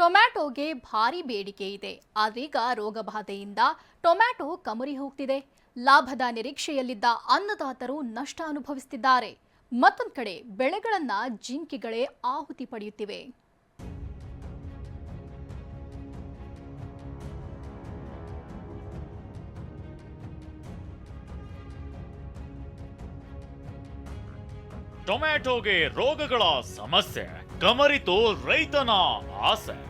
ಟೊಮ್ಯಾಟೋಗೆ ಭಾರಿ ಬೇಡಿಕೆ ಇದೆ. ಆದ್ರೀಗ ರೋಗಬಾಧೆಯಿಂದ ಟೊಮ್ಯಾಟೊ ಕಮರಿ ಹೋಗ್ತಿದೆ. ಲಾಭದ ನಿರೀಕ್ಷೆಯಲ್ಲಿದ್ದ ಅನ್ನದಾತರು ನಷ್ಟ ಅನುಭವಿಸುತ್ತಿದ್ದಾರೆ ಮತ್ತೊಂದು ಕಡೆ ಬೆಳೆಗಳನ್ನ ಜಿಂಕೆಗಳೇ ಆಹುತಿ ಪಡೆಯುತ್ತಿವೆ. ಟೊಮ್ಯಾಟೋಗೆ ರೋಗಗಳ ಸಮಸ್ಯೆ, ಕಮರಿತು ರೈತನ ಆಸೆ.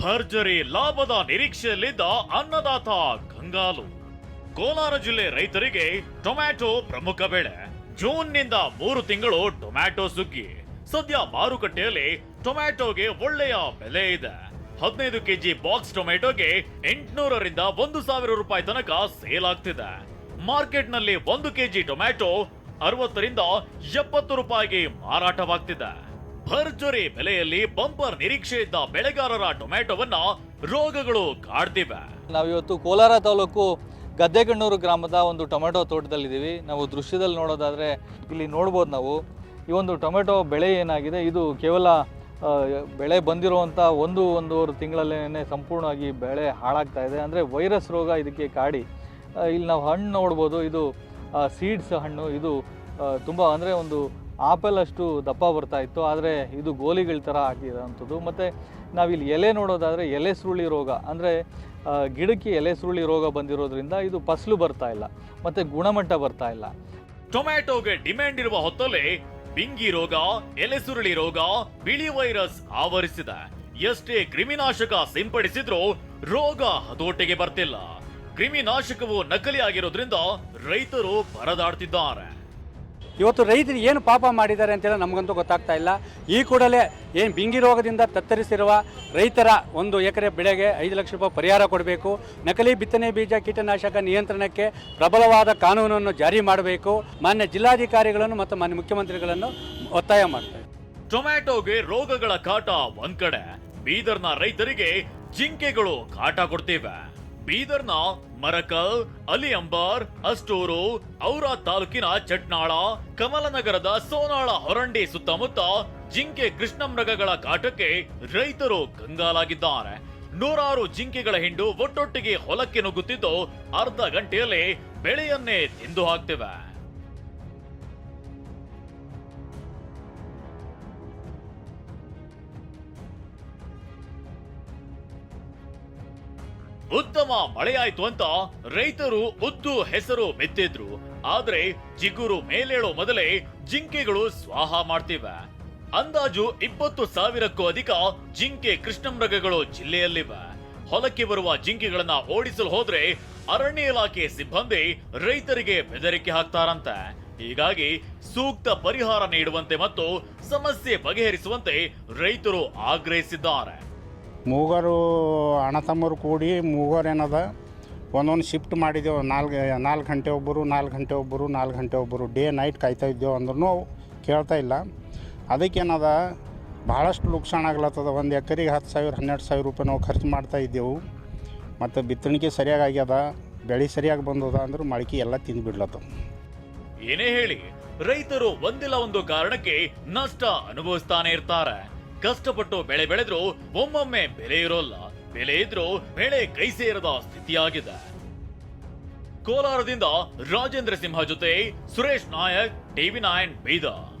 ಭರ್ಜರಿ ಲಾಭದ ನಿರೀಕ್ಷೆಯಲ್ಲಿದ್ದ ಅನ್ನದಾತ ಕಂಗಾಲು ಕೋಲಾರ ಜಿಲ್ಲೆ ರೈತರಿಗೆ ಟೊಮ್ಯಾಟೊ ಪ್ರಮುಖ ಬೆಳೆ. ಜೂನ್ನಿಂದ ಮೂರು ತಿಂಗಳು ಟೊಮ್ಯಾಟೊ ಸುಗ್ಗಿ. ಸದ್ಯ ಮಾರುಕಟ್ಟೆಯಲ್ಲಿ ಟೊಮ್ಯಾಟೊಗೆ ಒಳ್ಳೆಯ ಬೆಲೆ ಇದೆ. ಹದಿನೈದು ಕೆಜಿ ಬಾಕ್ಸ್ ಟೊಮ್ಯಾಟೊಗೆ ಎಂಟುನೂರರಿಂದ ಒಂದು ಸಾವಿರ ರೂಪಾಯಿ ತನಕ ಸೇಲ್ ಆಗ್ತಿದೆ. ಮಾರ್ಕೆಟ್ನಲ್ಲಿ ಒಂದು ಕೆಜಿ ಟೊಮ್ಯಾಟೊ ಅರವತ್ತರಿಂದ ಎಪ್ಪತ್ತು ರೂಪಾಯಿಗೆ ಮಾರಾಟವಾಗ್ತಿದೆ. ಭರ್ಜರಿ ಬೆಲೆಯಲ್ಲಿ ಬಂಪರ್ ನಿರೀಕ್ಷೆ ಇದ್ದ ಬೆಳೆಗಾರರ ಟೊಮ್ಯಾಟೋವನ್ನ ರೋಗಗಳು ಕಾಡ್ತಿವೆ ನಾವಿವತ್ತು ಕೋಲಾರ ತಾಲೂಕು ಗದ್ದೆಗಣ್ಣೂರು ಗ್ರಾಮದ ಒಂದು ಟೊಮೆಟೊ ತೋಟದಲ್ಲಿದ್ದೀವಿ. ನಾವು ದೃಶ್ಯದಲ್ಲಿ ನೋಡೋದಾದರೆ ಇಲ್ಲಿ ನೋಡ್ಬೋದು ನಾವು. ಈ ಒಂದು ಟೊಮೆಟೊ ಬೆಳೆ ಏನಾಗಿದೆ? ಇದು ಕೇವಲ ಬೆಳೆ ಬಂದಿರುವಂಥ ಒಂದು ಒಂದೂವರೆ ತಿಂಗಳಲ್ಲೇ ಸಂಪೂರ್ಣವಾಗಿ ಬೆಳೆ ಹಾಳಾಗ್ತಾ ಇದೆ. ಅಂದರೆ ವೈರಸ್ ರೋಗ ಇದಕ್ಕೆ ಕಾಡಿ. ಇಲ್ಲಿ ನಾವು ಹಣ್ಣು ನೋಡ್ಬೋದು. ಇದು ಸೀಡ್ಸ್ ಹಣ್ಣು. ಇದು ತುಂಬ ಅಂದರೆ ಒಂದು ಆಪಲ್ ಅಷ್ಟು ದಪ್ಪ ಬರ್ತಾ ಇತ್ತು, ಆದರೆ ಇದು ಗೋಲಿಗಳ ಥರ ಆಗಿರೋಂಥದ್ದು. ಮತ್ತು ನಾವಿಲ್ಲಿ ಎಲೆ ನೋಡೋದಾದರೆ ಎಲೆ ಸುರುಳಿ ರೋಗ, ಅಂದರೆ ಗಿಡಕ್ಕೆ ಎಲೆ ಸುರುಳಿ ರೋಗ ಬಂದಿರೋದ್ರಿಂದ ಇದು ಫಸಲು ಬರ್ತಾ ಇಲ್ಲ, ಮತ್ತು ಗುಣಮಟ್ಟ ಬರ್ತಾ ಇಲ್ಲ. ಟೊಮ್ಯಾಟೊಗೆ ಡಿಮ್ಯಾಂಡ್ ಇರುವ ಹೊತ್ತಲ್ಲಿ ಬಿಂಗಿ ರೋಗ, ಎಲೆ ಸುರುಳಿ ರೋಗ, ಬಿಳಿ ವೈರಸ್ ಆವರಿಸಿದೆ. ಎಷ್ಟೇ ಕ್ರಿಮಿನಾಶಕ ಸಿಂಪಡಿಸಿದ್ರೂ ರೋಗ ಹತೋಟಿಗೆ ಬರ್ತಿಲ್ಲ. ಕ್ರಿಮಿನಾಶಕವು ನಕಲಿ ಆಗಿರೋದ್ರಿಂದ ರೈತರು ಪರದಾಡ್ತಿದ್ದಾರೆ. ಇವತ್ತು ರೈತರು ಏನು ಪಾಪ ಮಾಡಿದ್ದಾರೆ ಅಂತೇಳಿ ನಮಗಂತೂ ಗೊತ್ತಾಗ್ತಾ ಇಲ್ಲ. ಈ ಕೂಡಲೇ ಏನು ಬಿಂಗಿ ರೋಗದಿಂದ ತತ್ತರಿಸಿರುವ ರೈತರ ಒಂದು ಎಕರೆ ಬೆಳೆಗೆ ಐದು ಲಕ್ಷ ರೂಪಾಯಿ ಪರಿಹಾರ ಕೊಡಬೇಕು. ನಕಲಿ ಬಿತ್ತನೆ ಬೀಜ ಕೀಟನಾಶಕ ನಿಯಂತ್ರಣಕ್ಕೆ ಪ್ರಬಲವಾದ ಕಾನೂನನ್ನು ಜಾರಿ ಮಾಡಬೇಕು. ಮಾನ್ಯ ಜಿಲ್ಲಾಧಿಕಾರಿಗಳನ್ನು ಮತ್ತು ಮಾನ್ಯ ಮುಖ್ಯಮಂತ್ರಿಗಳನ್ನು ಒತ್ತಾಯ ಮಾಡ್ತಾರೆ ಟೊಮ್ಯಾಟೊಗೆ ರೋಗಗಳ ಕಾಟ ಒಂದ್ ಕಡೆ. ಬೀದರ್ನ ರೈತರಿಗೆ ಜಿಂಕೆಗಳು ಕಾಟ ಕೊಡ್ತಿವೆ. ಬೀದರ್ನ ಮರಕಲ್ ಅಲಿ ಅಂಬಾರ್ ಅಸ್ಟೋರು ಔರಾ ತಾಲೂಕಿನ ಚಟ್ನಾಳ, ಕಮಲನಗರದ ಸೋನಾಳ ಹೊರಂಡಿ ಸುತ್ತಮುತ್ತ ಜಿಂಕೆ ಕೃಷ್ಣಮೃಗಗಳ ಕಾಟಕ್ಕೆ ರೈತರು ಕಂಗಾಲಾಗಿದ್ದಾರೆ. ನೂರಾರು ಜಿಂಕೆಗಳ ಹಿಂಡು ಒಟ್ಟೊಟ್ಟಿಗೆ ಹೊಲಕ್ಕೆ ನುಗ್ಗುತ್ತಿದ್ದು ಅರ್ಧ ಗಂಟೆಯಲ್ಲಿ ಬೆಳೆಯನ್ನೇ ತಿಂದು ಹಾಕ್ತಿವೆ. ಉತ್ತಮ ಮಳೆಯಾಯ್ತು ಅಂತ ರೈತರು ಉದ್ದು ಹೆಸರು ಮೆತ್ತಿದ್ರು. ಆದ್ರೆ ಚಿಗುರು ಮೇಲೇಳೋ ಮೊದಲೇ ಜಿಂಕೆಗಳು ಸ್ವಾಹ ಮಾಡ್ತಿವೆ. ಅಂದಾಜು ಇಪ್ಪತ್ತು ಸಾವಿರಕ್ಕೂ ಅಧಿಕ ಜಿಂಕೆ ಕೃಷ್ಣಮೃಗಗಳು ಜಿಲ್ಲೆಯಲ್ಲಿವೆ. ಹೊಲಕ್ಕೆ ಬರುವ ಜಿಂಕೆಗಳನ್ನ ಓಡಿಸಲು ಹೋದ್ರೆ ಅರಣ್ಯ ಇಲಾಖೆ ಸಿಬ್ಬಂದಿ ರೈತರಿಗೆ ಬೆದರಿಕೆ ಹಾಕ್ತಾರಂತೆ. ಹೀಗಾಗಿ ಸೂಕ್ತ ಪರಿಹಾರ ನೀಡುವಂತೆ ಮತ್ತು ಸಮಸ್ಯೆ ಬಗೆಹರಿಸುವಂತೆ ರೈತರು ಆಗ್ರಹಿಸಿದ್ದಾರೆ. ಮೂಗರು ಅಣ್ಣ ತಮ್ಮರು ಕೂಡಿ ಮೂಗರು ಏನದ? ಒಂದೊಂದು ಶಿಫ್ಟ್ ಮಾಡಿದ್ದೆವು ನಾಲ್ಕು ನಾಲ್ಕು ಗಂಟೆ ಒಬ್ಬರು ನಾಲ್ಕು ಗಂಟೆ ಒಬ್ಬರು ನಾಲ್ಕು ಗಂಟೆ ಒಬ್ಬರು ಡೇ ನೈಟ್ ಕಾಯ್ತಾ ಇದ್ದೆವು ಅಂದ್ರೂ ಕೇಳ್ತಾ ಇಲ್ಲ. ಅದಕ್ಕೇನದ ಭಾಳಷ್ಟು ನುಕ್ಸಾನ ಆಗ್ಲತ್ತದ. ಒಂದು ಎಕರೆಗೆ ಹತ್ತು ಸಾವಿರ, ಹನ್ನೆರಡು ಸಾವಿರ ರೂಪಾಯಿ ನಾವು ಖರ್ಚು ಮಾಡ್ತಾ ಇದ್ದೆವು. ಮತ್ತು ಬಿತ್ತಣಿಕೆ ಸರಿಯಾಗಿ ಆಗ್ಯದ? ಬೆಳೆ ಸರಿಯಾಗಿ ಬಂದದ ಅಂದ್ರೆ ಮಳಕಿ ಎಲ್ಲ ತಿಂದು ಬಿಡ್ಲತ್ತವ ಏನೇ ಹೇಳಿ ರೈತರು ಒಂದಿಲ್ಲ ಒಂದು ಕಾರಣಕ್ಕೆ ನಷ್ಟ ಅನುಭವಿಸ್ತಾನೆ ಇರ್ತಾರೆ. ಕಷ್ಟಪಟ್ಟು ಬೆಳೆ ಬೆಳೆದ್ರು ಒಮ್ಮೊಮ್ಮೆ ಬೆಲೆ ಇರೋಲ್ಲ. ಬೆಲೆ ಇದ್ರೂ ಬೆಳೆ ಕೈ ಸೇರದ ಸ್ಥಿತಿಯಾಗಿದೆ. ಕೋಲಾರದಿಂದ ರಾಜೇಂದ್ರ ಸಿಂಹ ಜೊತೆ ಸುರೇಶ್ ನಾಯಕ್, ಟಿವಿ ನೈನ್ ಬೀದರ್.